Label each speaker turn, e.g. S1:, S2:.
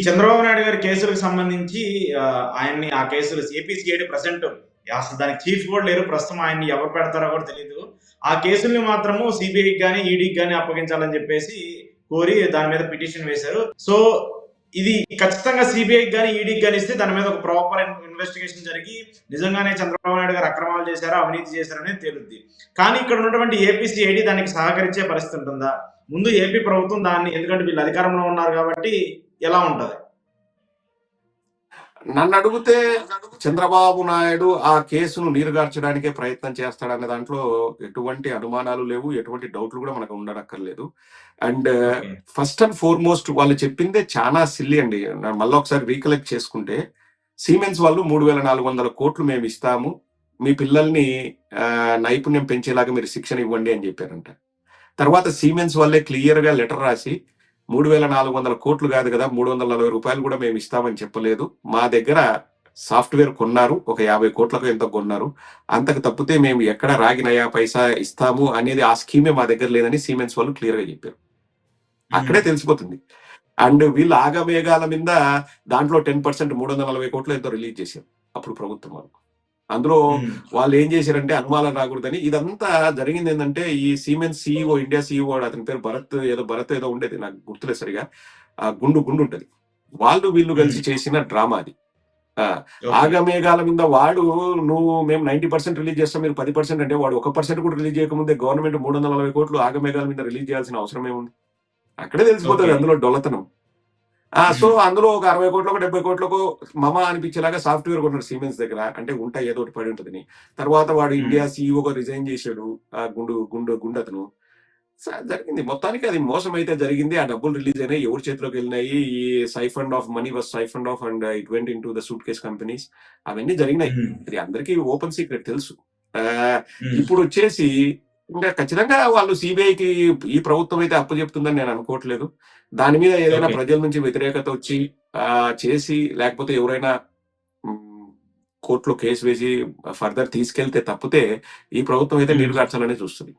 S1: ఈ చంద్రబాబు నాయుడు గారి కేసులకు సంబంధించి ఆయన్ని ఆ కేసులు ఏపీసీఐడి ప్రజెంట్ అసలు దానికి చీఫ్ కూడా లేరు. ప్రస్తుతం ఆయన్ని ఎవరు పెడతారో కూడా తెలియదు ఆ కేసుల్ని మాత్రము సిబిఐకి కానీ ఈడీకి కానీ అప్పగించాలని చెప్పేసి కోరి దాని మీద పిటిషన్ వేశారు. సో ఇది ఖచ్చితంగా సిబిఐకి కానీ ఈడీకి కానీ ఇస్తే దాని మీద ఒక ప్రాపర్ ఇన్వెస్టిగేషన్ జరిగి నిజంగానే చంద్రబాబు నాయుడు గారు అక్రమాలు చేశారా అవినీతి చేశారనేది తేలుద్ది. కానీ ఇక్కడ ఉన్నటువంటి ఏపీసీఐడి దానికి సహకరించే పరిస్థితి ఉంటుందా? ముందు ఏపీ ప్రభుత్వం దాన్ని ఎందుకంటే వీళ్ళు అధికారంలో ఉన్నారు కాబట్టి ఎలా ఉంటది?
S2: నన్ను అడిగితే చంద్రబాబు నాయుడు ఆ కేసును నీరుగార్చడానికే ప్రయత్నం చేస్తాడనే దాంట్లో ఎటువంటి అనుమానాలు లేవు ఎటువంటి డౌట్లు కూడా మనకు ఉండనక్కర్లేదు. అండ్ ఫస్ట్ అండ్ ఫార్మోస్ట్ వాళ్ళు చెప్పిందే చాలా సిల్లి అండి. మళ్ళీ ఒకసారి రీకలెక్ట్ చేసుకుంటే సీమెన్స్ వాళ్ళు మూడు వేల నాలుగు వందల కోట్లు మేము ఇస్తాము మీ పిల్లల్ని నైపుణ్యం పెంచేలాగా మీరు శిక్షణ ఇవ్వండి అని చెప్పారంట. తర్వాత సీమెన్స్ వాళ్ళే క్లియర్గా లెటర్ రాసి మూడు వేల నాలుగు వందల కోట్లు కాదు కదా మూడు వందల నలభై రూపాయలు కూడా మేము ఇస్తామని చెప్పలేదు. మా దగ్గర సాఫ్ట్వేర్ కొన్నారు ఒక యాభై కోట్లకు ఎంత కొన్నారు. అంతకు తప్పితే మేము ఎక్కడ రాగినయా పైసా ఇస్తాము అనేది ఆ స్కీమే మా దగ్గర లేదని సీమెన్స్ వాళ్ళు క్లియర్గా చెప్పారు. అక్కడే తెలిసిపోతుంది. అండ్ వీళ్ళు ఆగమేఘాల మీద దాంట్లో టెన్ పర్సెంట్ మూడు వందల నలభై కోట్లు ఎంతో రిలీజ్ చేశారు అప్పుడు ప్రభుత్వం వాళ్ళు అందులో వాళ్ళు ఏం చేశారంటే అనుమానం రాకూడదని ఇదంతా జరిగింది ఏంటంటే ఈ సీమెన్స్ సీఈఓ ఇండియా సీఈఓ అతని పేరు భరత్ ఏదో భరత్ ఏదో ఉండేది నాకు గుర్తులేదు సరిగా. ఆ గుండు గుండు ఉంటది. వాళ్ళు వీళ్ళు కలిసి చేసిన డ్రామా అది. ఆ, ఆగమేఘాల మీద వాడు నువ్వు మేము నైన్టీ పర్సెంట్ రిలీజ్ చేస్తాం మీరు పది పర్సెంట్ అంటే వాడు ఒక పర్సెంట్ కూడా రిలీజ్ చేయకముందే గవర్నమెంట్ మూడు వందల నలభై కోట్లు ఆగమేఘాల మీద రిలీజ్ చేయాల్సిన అవసరం ఏముంది? అక్కడే తెలిసిపోతుంది. అందులో డొల్లతనం. సో అందులో ఒక అరవై కోట్లకు డెబ్బై కోట్లకు మమ అనిపించేలాగా సాఫ్ట్వేర్ కొన్నాడు సీమెన్స్ దగ్గర. అంటే ఉంటాయి ఏదో ఒకటి పడి ఉంటుందని తర్వాత వాడు. ఇండియా సీఈఓగా రిజైన్ చేశాడు ఆ గుండు గుండు గుండు అతను. స- జరిగింది. మొత్తానికి అది మోసం అయితే జరిగింది. ఆ డబ్బులు రిలీజ్ అయినాయి. ఎవరి చేతిలోకి వెళ్ళినాయి? ఈ siphoned off money was siphoned off and it went into the suitcase companies అవన్నీ జరిగినాయి. ఇది అందరికీ ఓపెన్ సీక్రెట్ తెలుసు. ఇప్పుడు వచ్చేసి ఇంకా ఖచ్చితంగా వాళ్ళు సిబిఐకి ఈ ప్రభుత్వం అయితే అప్పు చెప్తుందని నేను అనుకోవట్లేదు దాని మీద ఏదైనా. ప్రజల నుంచి వ్యతిరేకత వచ్చి ఆ, చేసి లేకపోతే ఎవరైనా కోర్టులో కేసు వేసి ఫర్దర్ తీసుకెళ్తే తప్పితే ఈ ప్రభుత్వం అయితే. నీరు కార్చాలనే చూస్తుంది